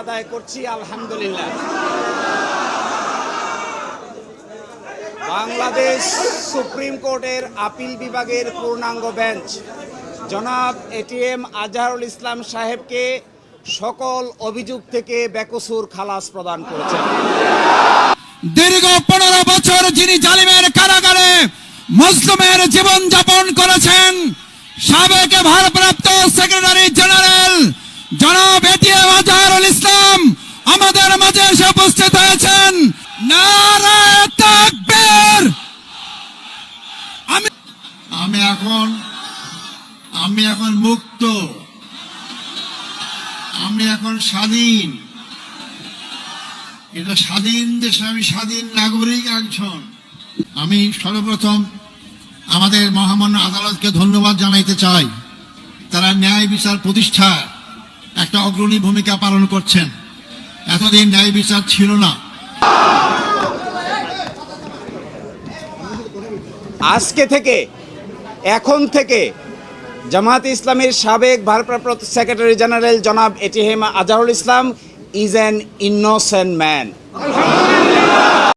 আদায় করছি, আলহামদুলিল্লাহ। বাংলাদেশ সুপ্রিম কোর্টের আপিল বিভাগের পূর্ণাঙ্গ বেঞ্চ, জনাব এটিএম আজহারুল ইসলাম সাহেবকে সকল অভিযোগ থেকে বেকসুর খালাস প্রদান করেছেন। দীর্ঘ পনেরো বছর যিনি জালিমের কারাগারে মুসলিমের জীবন যাপন করেছেন, সাবেক ভারপ্রাপ্ত সেক্রেটারি জেনারেল জনাব এটিএম ইসলাম আমাদের মাঝে এসে উপস্থিত হয়েছেন। আমি আমি এখন আমি এখন মুক্ত। আমি এখন স্বাধীন। এটা স্বাধীন দেশে আমি স্বাধীন নাগরিক একজন। আমি সর্বপ্রথম আমাদের মহামান্য আদালতকে ধন্যবাদ জানাইতে চাই। তারা ন্যায় বিচার প্রতিষ্ঠা একটা অগ্রণী ভূমিকা পালন করছেন। এতদিন ন্যায় বিচার ছিল না। আজকে থেকে, এখন থেকে জামাত ইসলামের সাবেক ভারপ্রাপ্ত সেক্রেটারি জেনারেল জনাব ATM Azharul Islam is an innocent man.